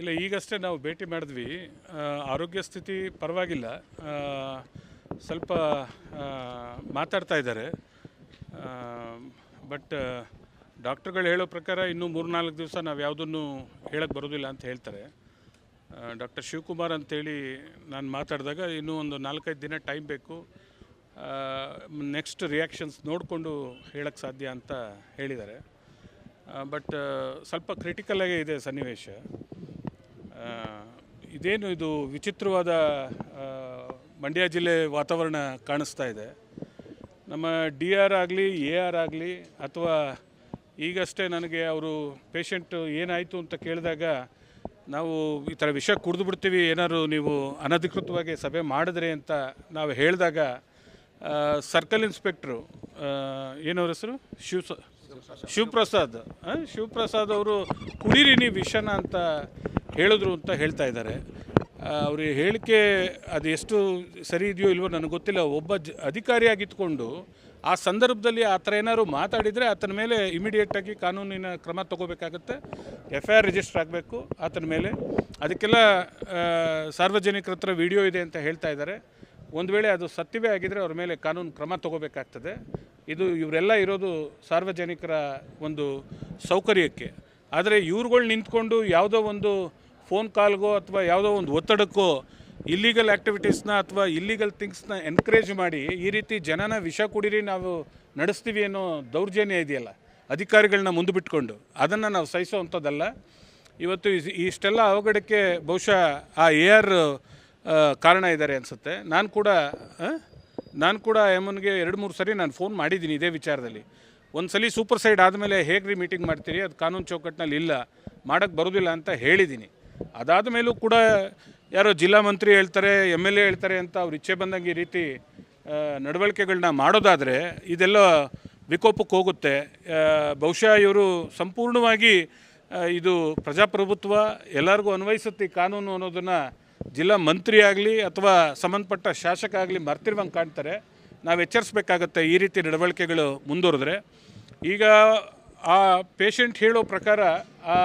ಇಲ್ಲ, ಈಗಷ್ಟೇ ನಾವು ಭೇಟಿ ಮಾಡಿದ್ವಿ. ಆರೋಗ್ಯ ಸ್ಥಿತಿ ಪರವಾಗಿಲ್ಲ. ಸ್ವಲ್ಪ ಮಾತಾಡ್ತಾ ಇದ್ದಾರೆ. ಬಟ್ ಡಾಕ್ಟ್ರುಗಳು ಹೇಳೋ ಪ್ರಕಾರ ಇನ್ನೂ ಮೂರ್ನಾಲ್ಕು ದಿವಸ ನಾವು ಯಾವುದನ್ನು ಹೇಳಕ್ಕೆ ಬರೋದಿಲ್ಲ ಅಂತ ಹೇಳ್ತಾರೆ. ಡಾಕ್ಟರ್ ಶಿವಕುಮಾರ್ ಅಂತೇಳಿ ನಾನು ಮಾತಾಡಿದಾಗ ಇನ್ನೂ ಒಂದು ನಾಲ್ಕೈದು ದಿನ ಟೈಮ್ ಬೇಕು. ನೆಕ್ಸ್ಟ್ ರಿಯಾಕ್ಷನ್ಸ್ ನೋಡಿಕೊಂಡು ಹೇಳಕ್ಕೆ ಸಾಧ್ಯ ಅಂತ ಹೇಳಿದ್ದಾರೆ. ಬಟ್ ಸ್ವಲ್ಪ ಕ್ರಿಟಿಕಲ್ ಆಗೇ ಇದೆ ಸನ್ನಿವೇಶ. ಇದೇನು ಇದು ವಿಚಿತ್ರವಾದ ಮಂಡ್ಯ ಜಿಲ್ಲೆ ವಾತಾವರಣ ಕಾಣಿಸ್ತಾ ಇದೆ. ನಮ್ಮ ಡಿ ಆರ್ ಆಗಲಿ, ಎ ಆರ್ ಆಗಲಿ, ಅಥವಾ ಈಗಷ್ಟೇ ನನಗೆ ಅವರು ಪೇಷಂಟ್ ಏನಾಯಿತು ಅಂತ ಕೇಳಿದಾಗ ನಾವು ಈ ಥರ ವಿಷಯ ಕುಡಿದು ಬಿಡ್ತೀವಿ, ಏನಾದ್ರು ನೀವು ಅನಧಿಕೃತವಾಗಿ ಸಭೆ ಮಾಡಿದ್ರೆ ಅಂತ ನಾವು ಹೇಳಿದಾಗ ಸರ್ಕಲ್ ಇನ್ಸ್ಪೆಕ್ಟ್ರು ಏನವ್ರ ಹೆಸರು? ಶಿವ ಶಿವಪ್ರಸಾದ್ ಹಾಂ ಶಿವಪ್ರಸಾದ್ ಅವರು ಕುಡೀರಿ ನೀವು ವಿಷನ ಅಂತ ಹೇಳಿದ್ರು ಅಂತ ಹೇಳ್ತಾ ಇದ್ದಾರೆ. ಅವ್ರ ಹೇಳಿಕೆ ಅದು ಎಷ್ಟು ಸರಿ ಇದೆಯೋ ಇಲ್ವೋ ನನಗೆ ಗೊತ್ತಿಲ್ಲ. ಒಬ್ಬ ಜ ಅಧಿಕಾರಿಯಾಗಿತ್ಕೊಂಡು ಆ ಸಂದರ್ಭದಲ್ಲಿ ಆ ಥರ ಏನಾದ್ರು ಮಾತಾಡಿದರೆ ಆತನ ಮೇಲೆ ಇಮಿಡಿಯೇಟಾಗಿ ಕಾನೂನಿನ ಕ್ರಮ ತಗೋಬೇಕಾಗತ್ತೆ. ಎಫ್ ಐ ಆರ್ ರಿಜಿಸ್ಟರ್ ಆಗಬೇಕು. ಆತನ ಮೇಲೆ ಅದಕ್ಕೆಲ್ಲ ಸಾರ್ವಜನಿಕರ ಹತ್ರ ವಿಡಿಯೋ ಇದೆ ಅಂತ ಹೇಳ್ತಾ ಇದ್ದಾರೆ. ಒಂದು ವೇಳೆ ಅದು ಸತ್ಯವೇ ಆಗಿದರೆ ಅವ್ರ ಮೇಲೆ ಕಾನೂನು ಕ್ರಮ ತಗೋಬೇಕಾಗ್ತದೆ. ಇದು ಇವರೆಲ್ಲ ಇರೋದು ಸಾರ್ವಜನಿಕರ ಒಂದು ಸೌಕರ್ಯಕ್ಕೆ. ಆದರೆ ಇವ್ರುಗಳು ನಿಂತ್ಕೊಂಡು ಯಾವುದೋ ಒಂದು ಫೋನ್ ಕಾಲ್ಗೋ ಅಥವಾ ಯಾವುದೋ ಒಂದು ಒತ್ತಡಕ್ಕೋ ಇಲ್ಲಿಗಲ್ ಆ್ಯಕ್ಟಿವಿಟೀಸ್ನ ಅಥವಾ ಇಲ್ಲಿಗಲ್ ಥಿಂಗ್ಸ್ನ ಎನ್ಕರೇಜ್ ಮಾಡಿ ಈ ರೀತಿ ಜನನ ವಿಷ ಕುಡೀರಿ ನಾವು ನಡೆಸ್ತೀವಿ ಅನ್ನೋ ದೌರ್ಜನ್ಯ ಇದೆಯಲ್ಲ ಅಧಿಕಾರಿಗಳನ್ನ ಮುಂದೆ ಬಿಟ್ಕೊಂಡು ಅದನ್ನು ನಾವು ಸಹಿಸೋವಂಥದ್ದಲ್ಲ. ಇವತ್ತು ಇಷ್ಟೆಲ್ಲ ಅವಘಡಕ್ಕೆ ಬಹುಶಃ ಆ ಎ ಆರ್ ಕಾರಣ ಇದ್ದಾರೆ ಅನಿಸುತ್ತೆ. ನಾನು ಕೂಡ ನಾನು ಕೂಡ ಎಮ್ಮನ್ಗೆ ಎರಡು ಮೂರು ಸರಿ ನಾನು ಫೋನ್ ಮಾಡಿದ್ದೀನಿ ಇದೇ ವಿಚಾರದಲ್ಲಿ. ಒಂದು ಸಲ ಸೂಪರ್ ಸೈಡ್ ಆದಮೇಲೆ ಹೇಗೆ ರೀ ಮೀಟಿಂಗ್ ಮಾಡ್ತೀರಿ? ಅದು ಕಾನೂನು ಚೌಕಟ್ಟಿನಲ್ಲಿ ಇಲ್ಲ ಮಾಡೋಕ್ಕೆ ಬರೋದಿಲ್ಲ ಅಂತ ಹೇಳಿದ್ದೀನಿ. ಅದಾದ ಮೇಲೂ ಕೂಡ ಯಾರೋ ಜಿಲ್ಲಾ ಮಂತ್ರಿ ಹೇಳ್ತಾರೆ, ಎಂ ಎಲ್ ಎ ಹೇಳ್ತಾರೆ ಅಂತ ಅವ್ರು ಇಚ್ಛೆ ಬಂದಂಗೆ ಈ ರೀತಿ ನಡವಳಿಕೆಗಳನ್ನ ಮಾಡೋದಾದರೆ ಇದೆಲ್ಲ ವಿಕೋಪಕ್ಕೆ ಹೋಗುತ್ತೆ. ಬಹುಶಃ ಇವರು ಸಂಪೂರ್ಣವಾಗಿ ಇದು ಪ್ರಜಾಪ್ರಭುತ್ವ, ಎಲ್ಲರಿಗೂ ಅನ್ವಯಿಸುತ್ತೆ ಕಾನೂನು ಅನ್ನೋದನ್ನು ಜಿಲ್ಲಾ ಮಂತ್ರಿ ಆಗಲಿ ಅಥವಾ ಸಂಬಂಧಪಟ್ಟ ಶಾಸಕ ಆಗಲಿ ಮರ್ತಿರುವಂಗೆ ಕಾಣ್ತಾರೆ. ನಾವು ಎಚ್ಚರಿಸ್ಬೇಕಾಗತ್ತೆ ಈ ರೀತಿ ನಡವಳಿಕೆಗಳು ಮುಂದುವರೆದ್ರೆ. ಈಗ ಆ ಪೇಷಂಟ್ ಹೇಳೋ ಪ್ರಕಾರ ಆ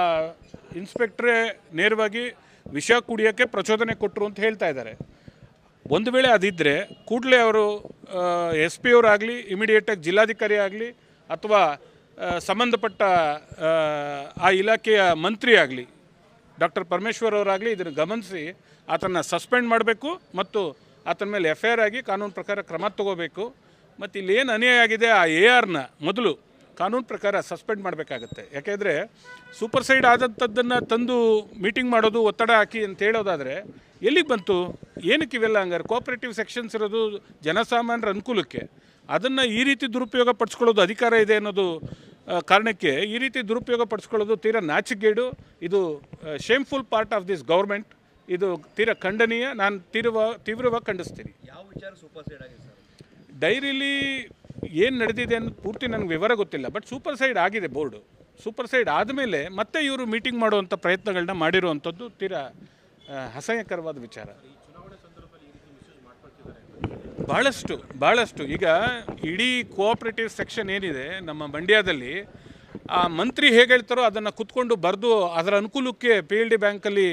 ಇನ್ಸ್ಪೆಕ್ಟ್ರೇ ನೇರವಾಗಿ ವಿಷ ಕುಡಿಯೋಕ್ಕೆ ಪ್ರಚೋದನೆ ಕೊಟ್ಟರು ಅಂತ ಹೇಳ್ತಾ ಇದ್ದಾರೆ. ಒಂದು ವೇಳೆ ಅದಿದ್ದರೆ ಕೂಡಲೇ ಅವರು ಎಸ್ ಪಿ ಅವರಾಗಲಿ ಇಮಿಡಿಯೇಟಾಗಿ ಜಿಲ್ಲಾಧಿಕಾರಿ ಆಗಲಿ ಅಥವಾ ಸಂಬಂಧಪಟ್ಟ ಆ, ಇಲಾಖೆಯ ಮಂತ್ರಿ ಆಗಲಿ ಡಾಕ್ಟರ್ ಪರಮೇಶ್ವರ್ ಅವರಾಗಲಿ ಇದನ್ನು ಗಮನಿಸಿ ಆತನ ಸಸ್ಪೆಂಡ್ ಮಾಡಬೇಕು ಮತ್ತು ಆತನ ಮೇಲೆ ಎಫ್ ಐ ಆರ್ ಆಗಿ ಕಾನೂನು ಪ್ರಕಾರ ಕ್ರಮ ತಗೋಬೇಕು. ಮತ್ತು ಇಲ್ಲಿ ಏನು ಅನ್ಯಾಯ ಆಗಿದೆ ಆ ಎ ಆರ್ನ ಮೊದಲು. ಕಾನೂನು ಪ್ರಕಾರ ಸಸ್ಪೆಂಡ್ ಮಾಡಬೇಕಾಗತ್ತೆ. ಯಾಕೆಂದರೆ ಸೂಪರ್ ಸೈಡ್ ಆದಂಥದ್ದನ್ನು ತಂದು ಮೀಟಿಂಗ್ ಮಾಡೋದು ಒತ್ತಡ ಹಾಕಿ ಅಂತ ಹೇಳೋದಾದರೆ ಎಲ್ಲಿಗೆ ಬಂತು? ಏನಕ್ಕೆ ಇವೆಲ್ಲ ಹಂಗಾರೆ? ಕೋಆಪರೇಟಿವ್ ಸೆಕ್ಷನ್ಸ್ ಇರೋದು ಜನಸಾಮಾನ್ಯರ ಅನುಕೂಲಕ್ಕೆ. ಅದನ್ನು ಈ ರೀತಿ ದುರುಪಯೋಗ ಪಡಿಸ್ಕೊಳ್ಳೋದು ಅಧಿಕಾರ ಇದೆ ಅನ್ನೋದು ಕಾರಣಕ್ಕೆ ಈ ರೀತಿ ದುರುಪಯೋಗ ಪಡಿಸ್ಕೊಳ್ಳೋದು ತೀರಾ ನಾಚಿಕೆಗೇಡು ಇದು shameful part of this government ಇದು ತೀರಾ ಖಂಡನೀಯ. ನಾನು ತೀರ್ವ ತೀವ್ರವಾಗಿ ಖಂಡಿಸ್ತೀನಿ. ಯಾವ ವಿಚಾರ ಸೂಪರ್ ಸೈಡ್ ಆಗಿದೆ ಸರ್? ಡೈರಿಲಿ ಏನು ನಡೆದಿದೆ ಅನ್ನೋ ಪೂರ್ತಿ ನನಗೆ ವಿವರ ಗೊತ್ತಿಲ್ಲ ಬಟ್ ಸೂಪರ್ ಸೈಡ್ ಆಗಿದೆ ಬೋರ್ಡು. ಸೂಪರ್ ಸೈಡ್ ಆದಮೇಲೆ ಮತ್ತೆ ಇವರು ಮೀಟಿಂಗ್ ಮಾಡುವಂಥ ಪ್ರಯತ್ನಗಳನ್ನ ಮಾಡಿರುವಂಥದ್ದು ತೀರಾ ಅಸಹ್ಯಕರವಾದ ವಿಚಾರ. ಭಾಳಷ್ಟು ಭಾಳಷ್ಟು ಈಗ ಇಡೀ ಕೋಆಪ್ರೇಟಿವ್ ಸೆಕ್ಷನ್ ಏನಿದೆ, ನಮ್ಮ ಮಂಡ್ಯದಲ್ಲಿ ಆ ಮಂತ್ರಿ ಹೇಗೆ ಹೇಳ್ತಾರೋ ಅದನ್ನು ಕುತ್ಕೊಂಡು ಬರೆದು ಅದರ ಅನುಕೂಲಕ್ಕೆ ಪಿ ಎಲ್ ಡಿ ಬ್ಯಾಂಕಲ್ಲಿ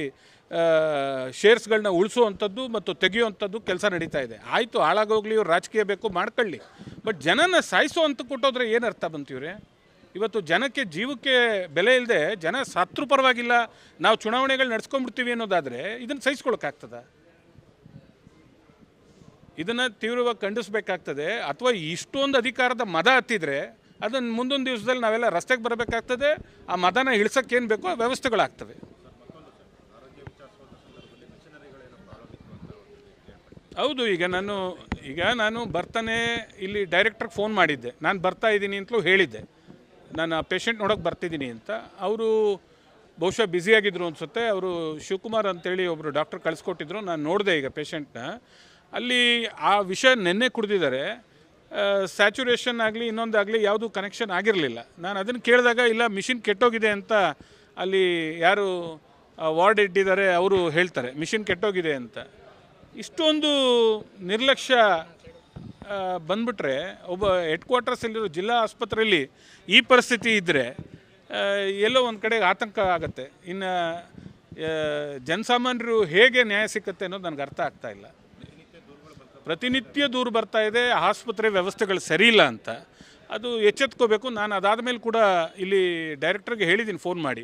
ಶೇರ್ಸ್ಗಳನ್ನ ಉಳಿಸುವಂಥದ್ದು ಮತ್ತು ತೆಗೆಯುವಂಥದ್ದು ಕೆಲಸ ನಡೀತಾ ಇದೆ. ಆಯಿತು, ಹಾಳಾಗೋಗ್ಲಿ, ಇವ್ರು ರಾಜಕೀಯ ಬೇಕು, ಮಾಡ್ಕೊಳ್ಳಿ. ಬಟ್ ಜನನ ಸಾಯಿಸೋ ಅಂತ ಕೊಟ್ಟೋದ್ರೆ ಏನು ಅರ್ಥ ಬಂತು ಇವ್ರೆ? ಇವತ್ತು ಜನಕ್ಕೆ ಜೀವಕ್ಕೆ ಬೆಲೆ ಇಲ್ಲದೆ ಜನ ಸತ್ರು ಪರವಾಗಿಲ್ಲ, ನಾವು ಚುನಾವಣೆಗಳು ನಡೆಸ್ಕೊಂಡ್ಬಿಡ್ತೀವಿ ಅನ್ನೋದಾದರೆ ಇದನ್ನು ಸಹಿಸ್ಕೊಳಕ್ಕಾಗ್ತದ? ಇದನ್ನು ತೀವ್ರವಾಗಿ ಖಂಡಿಸಬೇಕಾಗ್ತದೆ. ಅಥವಾ ಇಷ್ಟೊಂದು ಅಧಿಕಾರದ ಮದ ಹತ್ತಿದ್ರೆ ಅದನ್ನು ಮುಂದೊಂದು ದಿವಸದಲ್ಲಿ ನಾವೆಲ್ಲ ರಸ್ತೆಗೆ ಬರಬೇಕಾಗ್ತದೆ, ಆ ಮದನ ಇಳಿಸಕ್ಕೆ ಏನು ಬೇಕೋ ವ್ಯವಸ್ಥೆಗಳಾಗ್ತವೆ. ಹೌದು, ಈಗ ನಾನು ಈಗ ನಾನು ಬರ್ತಾನೆ ಇಲ್ಲಿ ಡೈರೆಕ್ಟ್ರಿಗೆ ಫೋನ್ ಮಾಡಿದ್ದೆ. ನಾನು ಬರ್ತಾ ಇದ್ದೀನಿ ಅಂತಲೂ ಹೇಳಿದ್ದೆ. ನಾನು ಆ ಪೇಷಂಟ್ ನೋಡೋಕೆ ಬರ್ತಿದ್ದೀನಿ ಅಂತ. ಅವರು ಬಹುಶಃ ಬ್ಯುಸಿಯಾಗಿದ್ದರು ಅನಿಸುತ್ತೆ. ಅವರು ಶಿವಕುಮಾರ್ ಅಂತೇಳಿ ಒಬ್ಬರು ಡಾಕ್ಟರ್ ಕಳಿಸ್ಕೊಟ್ಟಿದ್ರು. ನಾನು ನೋಡಿದೆ ಈಗ ಪೇಷಂಟ್ನ. ಅಲ್ಲಿ ಆ ವಿಷಯ ನೆನ್ನೆ ಕುಡಿದಿದ್ದಾರೆ. ಸ್ಯಾಚುರೇಷನ್ ಆಗಲಿ ಇನ್ನೊಂದಾಗಲಿ ಯಾವುದು ಕನೆಕ್ಷನ್ ಆಗಿರಲಿಲ್ಲ. ನಾನು ಅದನ್ನು ಕೇಳಿದಾಗ, ಇಲ್ಲ ಮಿಷಿನ್ ಕೆಟ್ಟೋಗಿದೆ ಅಂತ ಅಲ್ಲಿ ಯಾರು ವಾರ್ಡ್ ಇಟ್ಟಿದ್ದಾರೆ, ಅವರು ಹೇಳ್ತಾರೆ ಮಿಷಿನ್ ಕೆಟ್ಟೋಗಿದೆ ಅಂತ. ಇಷ್ಟೊಂದು ನಿರ್ಲಕ್ಷ್ಯ ಬಂದ್ಬಿಟ್ರೆ, ಒಬ್ಬ ಹೆಡ್ ಕ್ವಾರ್ಟರ್ಸಲ್ಲಿರೋ ಜಿಲ್ಲಾ ಆಸ್ಪತ್ರೆಯಲ್ಲಿ ಈ ಪರಿಸ್ಥಿತಿ ಇದ್ದರೆ ಎಲ್ಲೋ ಒಂದು ಕಡೆಗೆ ಆತಂಕ ಆಗುತ್ತೆ. ಇನ್ನು ಜನಸಾಮಾನ್ಯರು ಹೇಗೆ ನ್ಯಾಯ ಸಿಕ್ಕತ್ತೆ ಅನ್ನೋದು ನನಗೆ ಅರ್ಥ ಆಗ್ತಾ ಇಲ್ಲ. ಪ್ರತಿನಿತ್ಯ ದೂರು ಬರ್ತಾ ಇದೆ ಆಸ್ಪತ್ರೆ ವ್ಯವಸ್ಥೆಗಳು ಸರಿಯಿಲ್ಲ ಇಲ್ಲ ಅಂತ. ಅದು ಎಚ್ಚೆತ್ಕೋಬೇಕು. ನಾನು ಅದಾದ ಮೇಲೆ ಕೂಡ ಇಲ್ಲಿ ಡೈರೆಕ್ಟರ್ಗೆ ಹೇಳಿದ್ದೀನಿ ಫೋನ್ ಮಾಡಿ.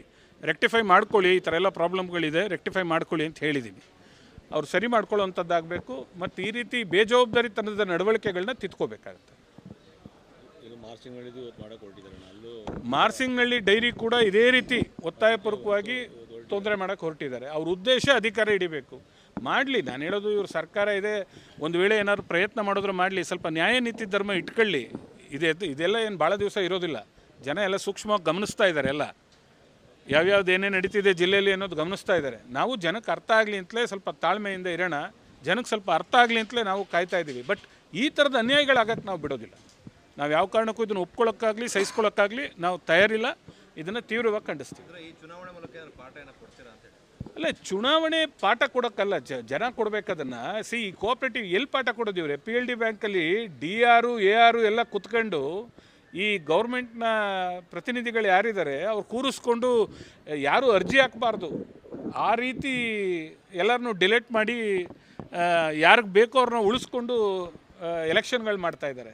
ರೆಕ್ಟಿಫೈ ಮಾಡ್ಕೊಳ್ಳಿ ಈ ಥರ ಎಲ್ಲ ಪ್ರಾಬ್ಲಮ್ಗಳಿದೆ ರೆಕ್ಟಿಫೈ ಮಾಡ್ಕೊಳ್ಳಿ ಅಂತ ಹೇಳಿದ್ದೀನಿ ಅವ್ರು ಸರಿ ಮಾಡ್ಕೊಳ್ಳೋವಂಥದ್ದಾಗಬೇಕು. ಮತ್ತು ಈ ರೀತಿ ಬೇಜವಾಬ್ದಾರಿತನದ ನಡವಳಿಕೆಗಳನ್ನ ತಿದ್ಕೋಬೇಕಾಗತ್ತೆ. ಮಾರ್ಸಿಂಗ್ನಲ್ಲಿ ಡೈರಿ ಕೂಡ ಇದೇ ರೀತಿ ಒತ್ತಾಯಪೂರ್ವಕವಾಗಿ ತೊಂದರೆ ಮಾಡೋಕ್ಕೆ ಹೊರಟಿದ್ದಾರೆ. ಅವ್ರ ಉದ್ದೇಶ ಅಧಿಕಾರ ಹಿಡಿಬೇಕು. ಮಾಡಲಿ, ನಾನು ಹೇಳೋದು ಇವ್ರ ಸರ್ಕಾರ ಇದೆ, ಒಂದು ವೇಳೆ ಏನಾದ್ರು ಪ್ರಯತ್ನ ಮಾಡಿದ್ರು ಮಾಡಲಿ, ಸ್ವಲ್ಪ ನ್ಯಾಯ ನೀತಿ ಧರ್ಮ ಇಟ್ಕೊಳ್ಳಿ. ಇದೆ ಇದೆಲ್ಲ ಏನು ಭಾಳ ದಿವಸ ಇರೋದಿಲ್ಲ. ಜನ ಎಲ್ಲ ಸೂಕ್ಷ್ಮವಾಗಿ ಗಮನಿಸ್ತಾ ಇದ್ದಾರೆ ಎಲ್ಲ. ಯಾವ್ಯಾವ್ದು ಏನೇನು ನಡೀತಿದೆ ಜಿಲ್ಲೆಯಲ್ಲಿ ಅನ್ನೋದು ಗಮನಿಸ್ತಾ ಇದ್ದಾರೆ ನಾವು ಜನಕ್ಕೆ ಅರ್ಥ ಆಗಲಿ ಅಂತಲೇ ಸ್ವಲ್ಪ ತಾಳ್ಮೆಯಿಂದ ಇರೋಣ. ಜನಕ್ಕೆ ಸ್ವಲ್ಪ ಅರ್ಥ ಆಗಲಿ ಅಂತಲೇ ನಾವು ಕಾಯ್ತಾ ಇದ್ದೀವಿ ಬಟ್ ಈ ಥರದ ಅನ್ಯಾಯಗಳಾಗಕ್ಕೆ ನಾವು ಬಿಡೋದಿಲ್ಲ. ನಾವು ಯಾವ ಕಾರಣಕ್ಕೂ ಇದನ್ನು ಒಪ್ಕೊಳ್ಳೋಕ್ಕಾಗಲಿ ಸಹಿಸ್ಕೊಳ್ಳೋಕ್ಕಾಗಲಿ ನಾವು ತಯಾರಿಲ್ಲ. ಇದನ್ನು ತೀವ್ರವಾಗಿ ಖಂಡಿಸ್ತೀವಿ. ಅಲ್ಲ, ಚುನಾವಣೆ ಪಾಠ ಕೊಡೋಕ್ಕಲ್ಲ, ಜ, ಜನ ಕೊಡ್ಬೇಕದನ್ನು, ಸಿ ಕೋಆಪ್ರೇಟಿವ್ ಎಲ್ಲಿ ಪಾಠ ಕೊಡೋದು ಇವ್ರೆ? ಪಿ ಎಲ್ ಡಿ ಬ್ಯಾಂಕಲ್ಲಿ ಡಿ ಆರು ಎ ಆರು ಎಲ್ಲ ಕುತ್ಕೊಂಡು ಈ ಗೌರ್ಮೆಂಟ್ನ ಪ್ರತಿನಿಧಿಗಳು ಯಾರಿದ್ದಾರೆ, ಅವ್ರು ಕೂರಿಸ್ಕೊಂಡು ಯಾರು ಅರ್ಜಿ ಹಾಕಬಾರ್ದು. ಆ ರೀತಿ ಎಲ್ಲರನ್ನು ಡಿಲೇಟ್ ಮಾಡಿ ಯಾರಿಗೆ ಬೇಕೋ ಅವ್ರನ್ನ ಉಳಿಸ್ಕೊಂಡು ಎಲೆಕ್ಷನ್ಗಳು ಮಾಡ್ತಾ ಇದ್ದಾರೆ.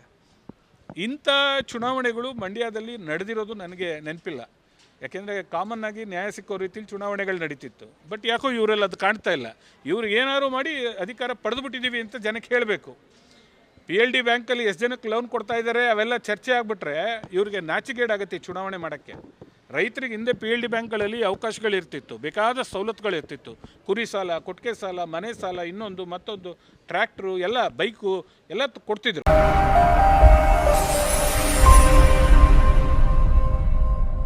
ಇಂಥ ಚುನಾವಣೆಗಳು ಮಂಡ್ಯದಲ್ಲಿ ನಡೆದಿರೋದು ನನಗೆ ನೆನಪಿಲ್ಲ. ಯಾಕೆಂದರೆ ಕಾಮನ್ ಆಗಿ ನ್ಯಾಯ ಸಿಕ್ಕೋ ರೀತಿಯಲ್ಲಿ ಚುನಾವಣೆಗಳು ನಡೀತಿತ್ತು. ಬಟ್ ಯಾಕೋ ಇವರೆಲ್ಲ ಅದು ಕಾಣ್ತಾ ಇಲ್ಲ. ಇವ್ರು ಏನಾದ್ರು ಮಾಡಿ ಅಧಿಕಾರ ಪಡೆದುಬಿಟ್ಟಿದ್ದೀವಿ ಅಂತ ಜನಕ್ಕೆ ಹೇಳಬೇಕು. ಪಿ ಎಲ್ ಡಿ ಬ್ಯಾಂಕಲ್ಲಿ ಎಷ್ಟು ಜನಕ್ಕೆ ಲೋನ್ ಕೊಡ್ತಾ ಇದ್ದಾರೆ ಅವೆಲ್ಲ ಚರ್ಚೆ ಆಗಿಬಿಟ್ರೆ ಇವ್ರಿಗೆ ನಾಚಿಗೇಡಾಗುತ್ತೆ ಚುನಾವಣೆ ಮಾಡೋಕ್ಕೆ. ರೈತರಿಗೆ ಹಿಂದೆ ಪಿ ಎಲ್ ಡಿ ಬ್ಯಾಂಕ್ಗಳಲ್ಲಿ ಅವಕಾಶಗಳಿರ್ತಿತ್ತು ಬೇಕಾದ ಸವಲತ್ತುಗಳಿರ್ತಿತ್ತು ಕುರಿ ಸಾಲ, ಕೊಟ್ಟಿಗೆ ಸಾಲ, ಮನೆ ಸಾಲ, ಇನ್ನೊಂದು ಮತ್ತೊಂದು ಟ್ರ್ಯಾಕ್ಟ್ರು ಎಲ್ಲ ಬೈಕು ಎಲ್ಲ ಕೊಡ್ತಿದ್ರು.